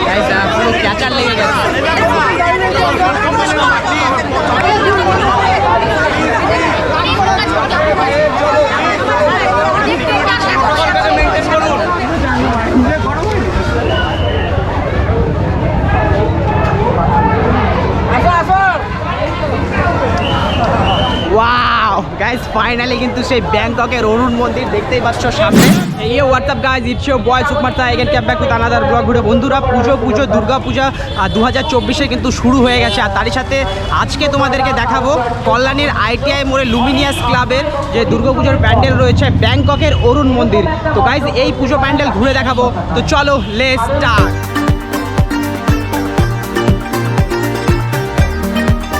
Guys, আহ, পুরো catcher লেগে গেছে ওয়াও গাইস ফাইনালি কিন্তু সেই ব্যাংককের অরুণ মন্দির দেখতেই পাচ্ছ সামনে। এই what's up guys it's your boy Suparta again cap back with another vlog ঘুরে বন্ধুরা, পুজো পুজো, দুর্গা পূজা দু হাজার চব্বিশে কিন্তু শুরু হয়ে গেছে। আর তারই সাথে আজকে তোমাদেরকে দেখাবো কল্যাণীর আইটিআই মোড়ে লুমিনিয়াস ক্লাবের যে দুর্গাপুজোর প্যান্ডেল রয়েছে ব্যাংককের অরুণ মন্দির। তো গাইজ এই পুজো প্যান্ডেল ঘুরে দেখাবো। তো চলো লেস স্টার্ট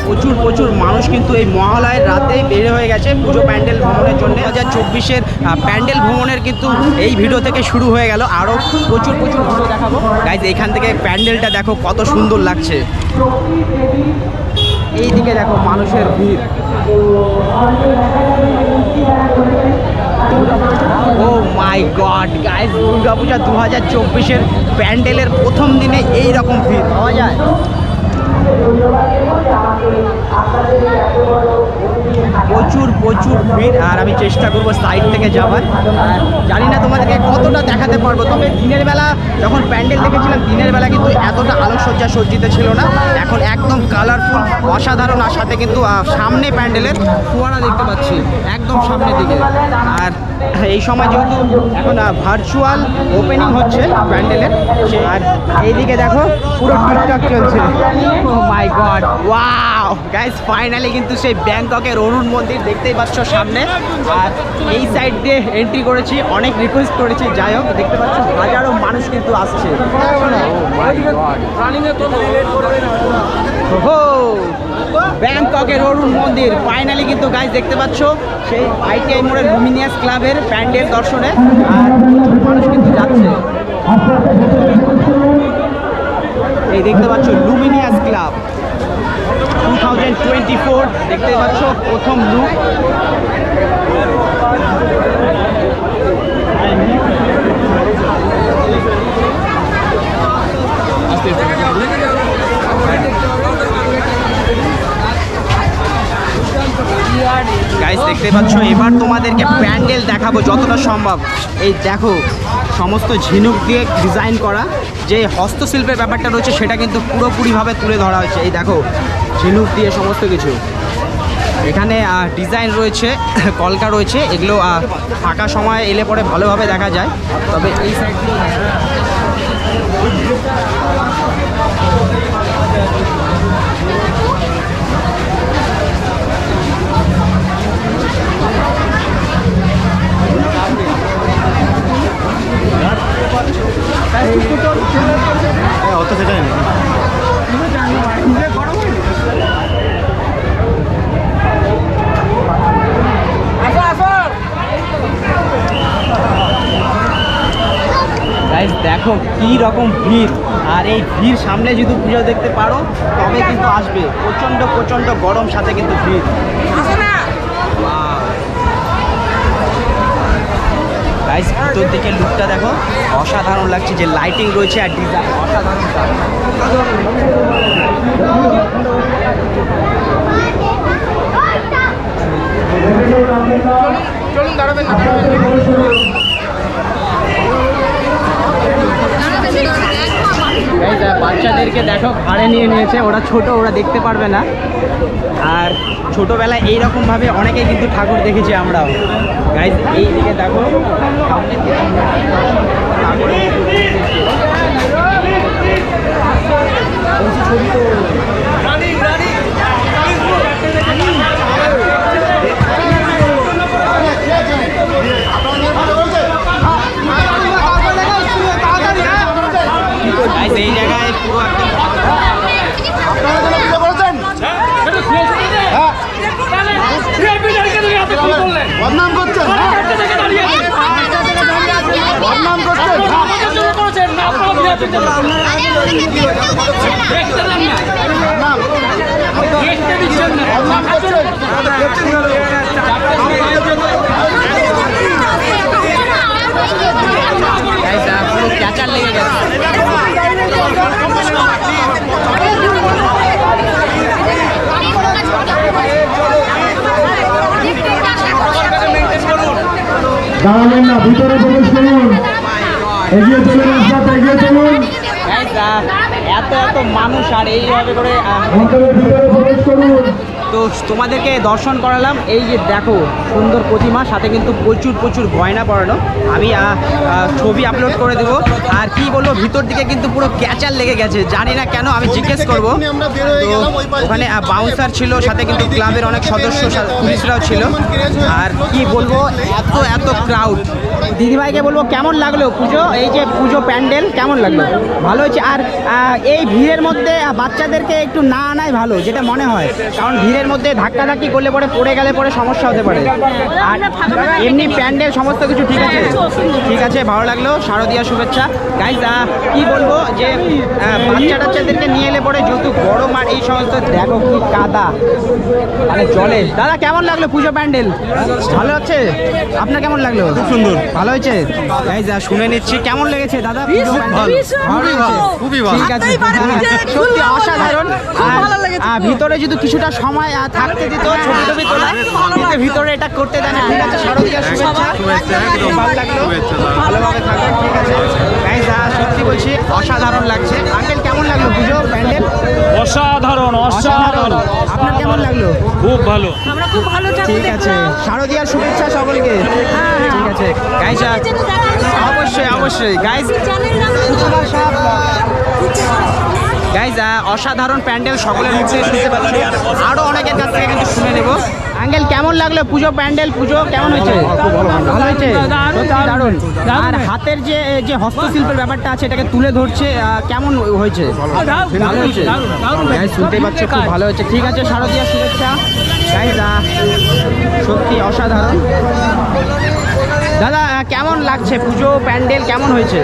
প্রচুর প্রচুর মানুষ কিন্তু এই মহালয়ের রাতে বের হয়ে গেছে পুজো প্যান্ডেল ভ্রমণের জন্য। দু হাজার চব্বিশের প্যান্ডেল ভ্রমণের কিন্তু এই ভিডিও থেকে শুরু হয়ে গেল। আরও প্রচুর প্রচুর ভিডিও দেখাবো। গাইজ এখান থেকে প্যান্ডেলটা দেখো কত সুন্দর লাগছে। এই দিকে দেখো মানুষের ভিড়। Oh my god guys Durga Puja দু হাজার চব্বিশের প্যান্ডেলের প্রথম দিনে এই রকম ভিড়, পাওয়া যায়? প্রচুর প্রচুর ভিড়, আর আমি চেষ্টা করব সাইড থেকে যাওয়ার। আর জানি না তোমাদেরকে কতটা দেখাতে পারব, তবে দিনের বেলা যখন প্যান্ডেল দেখেছিলাম, দিনের বেলা কিন্তু এতটা আলোকসজ্জা সজ্জিত ছিল না। এখন একদম কালারফুল অসাধারণ, আর সাথে কিন্তু সামনে প্যান্ডেলের ফোয়ারা দেখতে পাচ্ছি, একদম সামনের দিকে। আর এই সময় যেহেতু এখন ভার্চুয়াল ওপেনিং হচ্ছে প্যান্ডেলের, আর এইদিকে দেখো পুরো ঠিকঠাক চলছে। My god wow guys finally কিন্তু সেই ব্যাংককের অরুণ মন্দির দেখতেই পাচ্ছ সামনে। আর এই সাইড দিয়ে এন্ট্রি করেছি, অনেক রিকোয়েস্ট করেছি। যাই হোক, দেখতে পাচ্ছ হাজারো মানুষ কিন্তু আসছে। Oh. ব্যাংককের অরুণ মন্দির। ফাইনালি কিন্তু গাইজ দেখতে পাচ্ছ সেই আইটিআই মোড়ের লুমিনিয়াস ক্লাবের প্যান্ডেল দর্শনে। আর মানুষ কিন্তু যাচ্ছে। এই দেখতে পাচ্ছ luminous club two thousand twenty four দেখতে পাচ্ছ প্রথম লুক গাইস দেখতে পাচ্ছ, এবার তোমাদেরকে প্যান্ডেল দেখাবো যতটা সম্ভব। এই দেখো, সমস্ত ঝিনুক দিয়ে ডিজাইন করা। যে হস্তশিল্পের ব্যাপারটা রয়েছে সেটা কিন্তু পুরোপুরিভাবে তুলে ধরা হয়েছে। এই দেখো, ঝিনুক দিয়ে সমস্ত কিছু। এখানে ডিজাইন রয়েছে, কলকা রয়েছে, এগুলো ফাঁকা সময় এলে পরে ভালোভাবে দেখা যায়। তবে এই সাইড গাইজ দেখো কি রকম ভিড়। আর এই ভিড় সামনে যদি পুজো দেখতে পারো তবে কিন্তু আসবে। প্রচণ্ড প্রচণ্ড গরম সাথে কিন্তু ভিড়। গাইজ ভিতর দিকে লুকটা দেখো। অসাধারণ লাগছে যে লাইটিং রয়েছে আর ডিজাইন অসাধারণ কাজ। Guys, বাচ্চাদেরকে দেখো ঘাড়ে নিয়ে নিয়েছে, ওরা ছোট, ওরা দেখতে পারবে না। আর ছোটোবেলায় এইরকমভাবে অনেকে কিন্তু ঠাকুর দেখেছি আমরাও। গাইজ এইদিকে দেখো ছবি তো গাইজ এই জায়গায় পুরো একদম বদনাম করছেন গাইস লেগে দাঁড়াবেন না ভিতরে প্রবেশ করুন। এগিয়ে চলুন গাইস এত এত মানুষ আর এইভাবে করে তো তোমাদেরকে দর্শন করালাম। এই যে দেখো সুন্দর প্রতিমা সাথে কিন্তু প্রচুর প্রচুর গয়না পড়ানো আমি ছবি আপলোড করে দেবো। আর কি বলব ভিতর দিকে কিন্তু পুরো ক্যাচার লেগে গেছে। জানি না কেন আমি জিজ্ঞেস করব। আমরা বের তো গেলাম ওই পাশ ওখানে বাউন্সার ছিল সাথে কিন্তু ক্লাবের অনেক সদস্য পুলিশরাও ছিল। আর কি বলব এত এত ক্রাউড দিদিভাইকে বলব, কেমন লাগল পুজো? এই যে পুজো প্যান্ডেল, কেমন লাগল? ভালো হয়েছে। আর এই ভিড়ের মধ্যে বাচ্চাদেরকে একটু না আনাই ভালো, যেটা মনে হয়। কারণ ভিড়ের মধ্যে ধাক্কাধাক্কি করলে পরে পড়ে গেলে পরে সমস্যা হতে পারে। আর এমনি প্যান্ডেল, সমস্ত কিছু ঠিক আছে? ঠিক আছে, ভালো লাগল। শারদীয়া শুভেচ্ছা। গাইজ কি বলব যে বাচ্চা নিয়ে এলে পরে যেহেতু গরম আর এই সমস্ত দেখো কি কাদা। মানে জলে দাদা কেমন লাগল পুজো প্যান্ডেল? ভালো হচ্ছে? আপনার কেমন লাগল? খুব সুন্দর। ভালো হয়েছে? গাইজ শুনে নিচ্ছি। কেমন লেগেছে দাদা পুজো প্যান্ডেল? খুবই ভালো, খুবই ভালো। ঠিক আছে থাকতেই পারেনি যে, সত্যি। অসাধারণ। খুব আর, ভালো লেগেছে। আহ, ভিতরে যদি কিছুটা সময় থাকতে দিত ছবি টবি তোলা কিন্তু ভিতরে এটা করতে দেয় না ঠিক আছে শারদীয়া শুভেচ্ছা। ভালো লাগল। ভালোভাবে থাকো ঠিক আছে। গাইজ সত্যি বলছি অসাধারণ লাগছে। আঙ্কেল কেমন লাগল পুজো প্যান্ডেল? অসাধারণ অসাধারণ। আপনার কেমন লাগল? খুব ভালো। আমরা খুব ভালো ঠিক আছে। শারদীয়ার শুভেচ্ছা সকলকে। ঠিক আছে। গাইজ অবশ্যই অবশ্যই। গাইজ গাইজ অসাধারণ প্যান্ডেল সকলের মুখে শুনতে পাচ্ছি আরও অনেকের কাছ থেকে কিন্তু শুনে নেব। আঙ্কেল কেমন লাগল? পুজো প্যান্ডেল পুজো কেমন হয়েছে? ভালো হয়েছে? সত্যি দারুণ। আর হাতের যে যে হস্তশিল্পের ব্যাপারটা আছে এটাকে তুলে ধরছে কেমন হয়েছে? ভালো। হয়েছে? শুনতে পাচ্ছ খুব ভালো হয়েছে। ঠিক আছে শারদীয়া শুভেচ্ছা। গাইজ সত্যি অসাধারণ। দাদা কেমন লাগছে? পুজো প্যান্ডেল কেমন হয়েছে?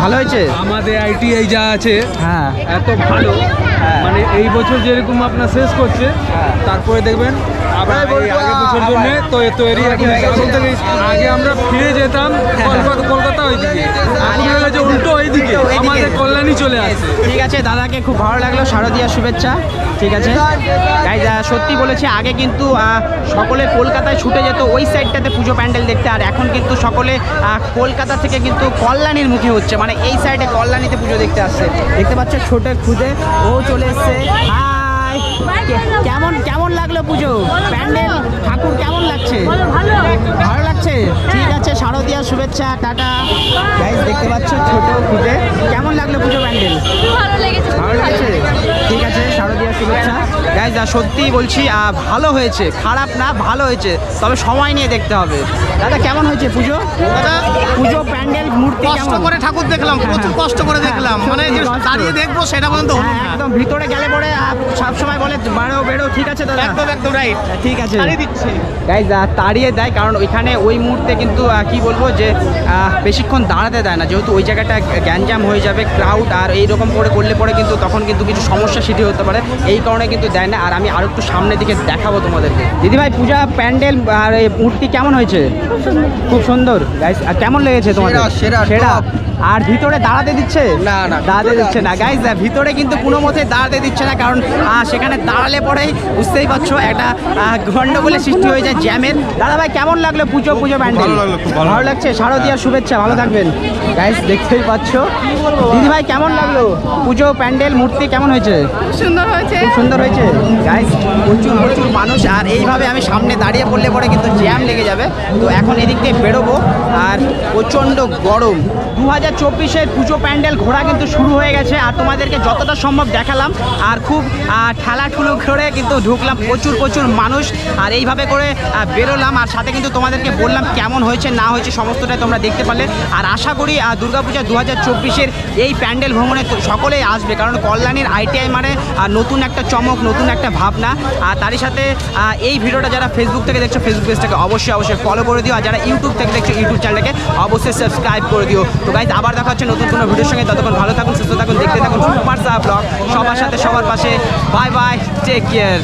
ভালো হয়েছে? আমাদের আইটিআই যা আছে হ্যাঁ। এত ভালো। মানে এই বছর যেরকম আপনার শেষ করছে তারপরে দেখবেন আবার আগের বছর জন্য তৈরি এখন এখন থেকে আগে আমরা ফিরে যেতাম কলকাতা কলকাতা ওইদিকে। এখন যে উল্টো ওইদিকে। আমাদের কল্যাণী চলে আসে ঠিক আছে দাদাকে খুব ভালো লাগল শারদীয়া শুভেচ্ছা ঠিক আছে। গাইজ সত্যি বলেছে আগে কিন্তু সকলে কলকাতায় ছুটে যেত ওই সাইডটাতে পুজো প্যান্ডেল দেখতে আর এখন কিন্তু সকলে কলকাতা থেকে কিন্তু কল্যাণীর মুখে হচ্ছে মানে এই সাইডে কল্যাণীতে পুজো দেখতে আসছে। দেখতে পাচ্ছ ছোট খুদে ও চলে এসছে। হাই। কেমন কেমন লাগল পুজো? প্যান্ডেল? ঠাকুর কেমন লাগছে? ভালো লাগছে? ঠিক আছে, শারদীয়া শুভেচ্ছা, টাটা। দেখতে পাচ্ছ ছোট পুজো। কেমন লাগল পুজো প্যান্ডেল? গাইজ সত্যিই বলছি ভালো হয়েছে খারাপ না ভালো হয়েছে তবে সময় নিয়ে দেখতে হবে। দাদা কেমন হয়েছে পুজো? দাদা পুজো প্যান্ডেল মূর্তি কষ্ট করে ঠাকুর দেখলাম প্রচুর কষ্ট করে দেখলাম। হ্যাঁ, মানে সত্যি কষ্ট। দাঁড়িয়ে দেখব সেটা পর্যন্ত হ্যাঁ, একদম ভিতরে গেলে পরে সবসময় বলে বেরো বেরো ঠিক আছে দাদা? একদম একদম রাইট ঠিক আছে। গাইজ তাড়িয়ে দেয় কারণ ওইখানে ওই মুহূর্তে কিন্তু কি বলব যে বেশিক্ষণ দাঁড়াতে দেয় না। যেহেতু ওই জায়গাটা গ্যাঞ্জাম হয়ে যাবে ক্রাউড আর এইরকম করে করলে পরে কিন্তু তখন কিন্তু কিছু সমস্যা সৃষ্টি হতে পারে। এই কারণে কিন্তু দেয় না। আর আমি আরও একটু সামনের দিকে দেখাবো তোমাদেরকে। দিদিভাই পূজা প্যান্ডেল আর এই মূর্তি কেমন হয়েছে? খুব সুন্দর। গাইস আর কেমন লেগেছে তোমাদের? সেরা, সেরা আর ভিতরে দাঁড়াতে দিচ্ছে? না, না, দাঁড়াতে দিচ্ছে না। গাইজ ভিতরে কিন্তু কোনো মতে দাঁড়াতে দিচ্ছে না কারণ আহ, সেখানে দাঁড়ালে পরেই বুঝতেই পারছ একটা গন্ডগোলের সৃষ্টি হয়ে যায় জ্যামের। দাদা ভাই কেমন লাগল পুজো পুজো প্যান্ডেল? ভালো লাগছে? শারদীয়ার শুভেচ্ছা ভালো থাকবেন। গাইজ দেখতেই পাচ্ছ। দিদি ভাই কেমন লাগল? পুজো প্যান্ডেল মূর্তি কেমন হয়েছে? সুন্দর হয়েছে। সুন্দর হয়েছে? গাইজ প্রচুর প্রচুর মানুষ আর এইভাবে আমি সামনে দাঁড়িয়ে পড়লে পরে কিন্তু জ্যাম লেগে যাবে। তো এখন এদিক থেকে বেরোবো আর প্রচণ্ড গরম। দু হাজার চব্বিশের পুজো প্যান্ডেল ঘোরা কিন্তু শুরু হয়ে গেছে আর তোমাদেরকে যতটা সম্ভব দেখালাম আর খুব ঠেলাঠুলো করে কিন্তু ঢুকলাম। প্রচুর প্রচুর মানুষ আর এইভাবে করে বেরোলাম আর সাথে কিন্তু তোমাদেরকে বললাম কেমন হয়েছে, না হয়েছে সমস্তটাই তোমরা দেখতে পারলে। আর আশা করি দুর্গাপূজা দু হাজার চব্বিশের এই প্যান্ডেল ভ্রমণে সকলেই আসবে কারণ কল্যাণীর আইটিআই মানে নতুন একটা চমক, নতুন একটা ভাবনা। আর তারই সাথে এই ভিডিওটা যারা ফেসবুক থেকে দেখছ ফেসবুক পেজটাকে অবশ্যই অবশ্যই ফলো করে দিও। আর যারা ইউটিউব থেকে দেখছ ইউটিউব চ্যানেলটাকে অবশ্যই সাবস্ক্রাইব করে দিও। তো গাইজ আবার দেখা হচ্ছে নতুন কোনো ভিডিওর সঙ্গে। ততক্ষণ ভালো থাকুন, সুস্থ থাকুন, দেখতে থাকুন সুপার সাহা ব্লগ। সবার সাথে, সবার পাশে। Bye bye take care